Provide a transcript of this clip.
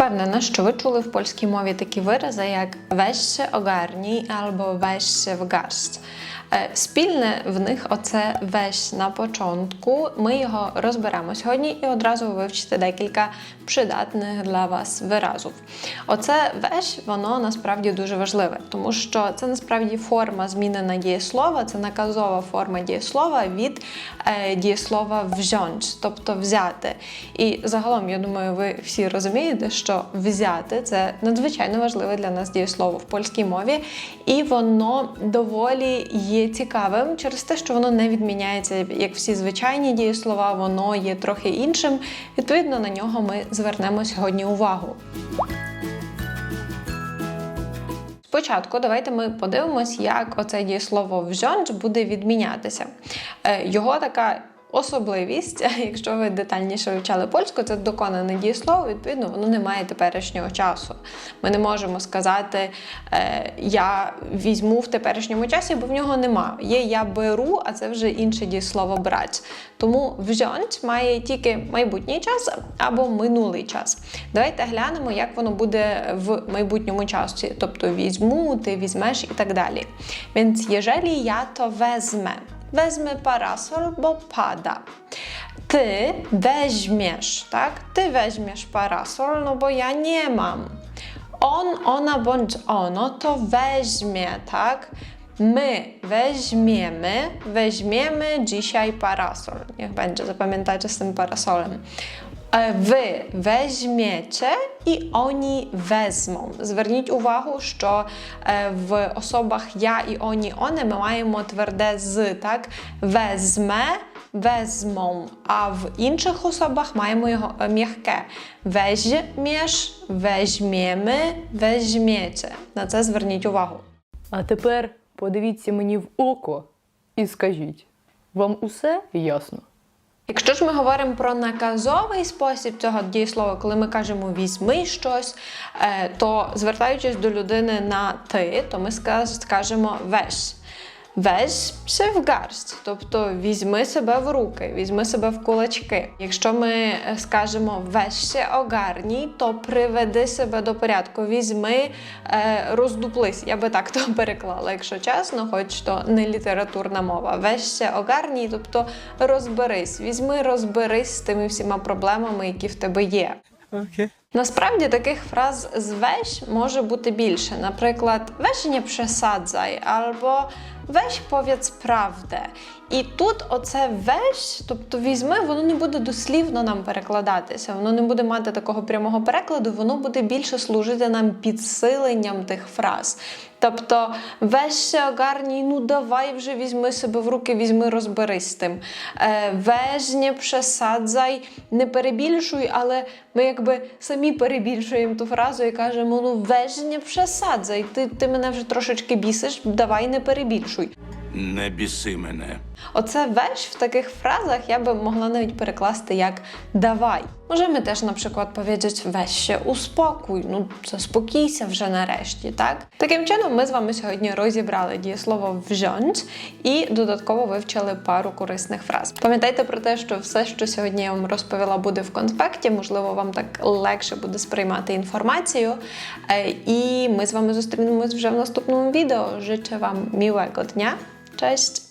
Впевнена, що ви чули в польській мові такі вирази, як weź się або weź się w. Е, Спільне в них оце весь на початку. Ми його розберемо сьогодні і одразу вивчите декілька придатних для вас виразів. Оце весь, воно насправді дуже важливе, тому що це насправді форма змінена дієслова, це наказова форма дієслова від е, дієслова взяти, тобто взяти. І загалом, я думаю, ви всі розумієте, що взяти це надзвичайно важливе для нас дієслово в польській мові, і воно доволі є цікавим через те, що воно не відміняється як всі звичайні дієслова, воно є трохи іншим. Відповідно, на нього ми звернемо сьогодні увагу. Спочатку давайте ми подивимось, як оце дієслово «взяти» буде відмінятися. Е, Його така особливість, якщо ви детальніше вивчали польську, це доконане дієслово, відповідно, воно не має теперішнього часу. Ми не можемо сказати е, я візьму в теперішньому часі, бо в нього нема. Є я беру, а це вже інше дієслово брать. Тому «взяти» має тільки майбутній час або минулий час. Давайте глянемо, як воно буде в майбутньому часі, тобто візьму, ти візьмеш і так далі. Więc jeżeli ja to wezmę, wezmę parasol, bo pada. Ty weźmiesz, tak? Ty weźmiesz parasol, no bo ja nie mam. On, ona bądź ono to weźmie, tak? My weźmiemy, weźmiemy dzisiaj parasol. Niech będzie, zapamiętajcie z tym parasolem. Е, Ви weźmiecie і oni wezmą. Зверніть увагу, що е, в особах я і оні оне ми маємо тверде з, так? Wezmę, wezmą, а в інших особах маємо його е, м'яке. Weźmiesz, weźmiemy, weźmiecie. На це зверніть увагу. А тепер подивіться мені в око і скажіть, вам усе ясно? Якщо ж ми говоримо про наказовий спосіб цього дієслова, коли ми кажемо візьми щось, е, то звертаючись до людини на ти, то ми скажемо весь. Się в гарсть, тобто візьми себе в руки, візьми себе в кулачки. Якщо ми е, скажемо весь się огарній, то приведи себе до порядку, візьми, е, роздуплись. Я би так то переклала, якщо чесно, хоч то не літературна мова. Весь się огарній, тобто розберись, візьми, розберись з тими всіма проблемами, які в тебе є. Насправді таких фраз з weź може бути більше. Наприклад, weź nie przesadzaj або weź powiedz правdę. І тут оце weź, тобто візьми, воно не буде дослівно нам перекладатися, воно не буде мати такого прямого перекладу, воно буде більше служити нам підсиленням тих фраз. Тобто, się ogarnij, ну давай вже візьми себе в руки, візьми, розберись з тим. Е, weź nie не перебільшуй, але ми якби самі перебільшуємо ту фразу і кажемо: ну веження przesadzaj, ти, ти мене вже трошечки бісиш, давай не перебільшуй. Не біси мене. Оце веш в таких фразах я би могла навіть перекласти як давай. Też na przykład powiedzieć weź się uspokój, ну заспокійся вже нарешті, так? Таким чином, ми з вами сьогодні розібрали дієслово wziąć і додатково вивчили пару корисних фраз. Пам'ятайте про те, що все, що сьогодні я вам розповіла, буде в конспекті. Можливо, вам так легше буде сприймати інформацію. Е, І ми з вами зустрінемось вже в наступному відео. Życzę вам miłego dnia. Cześć!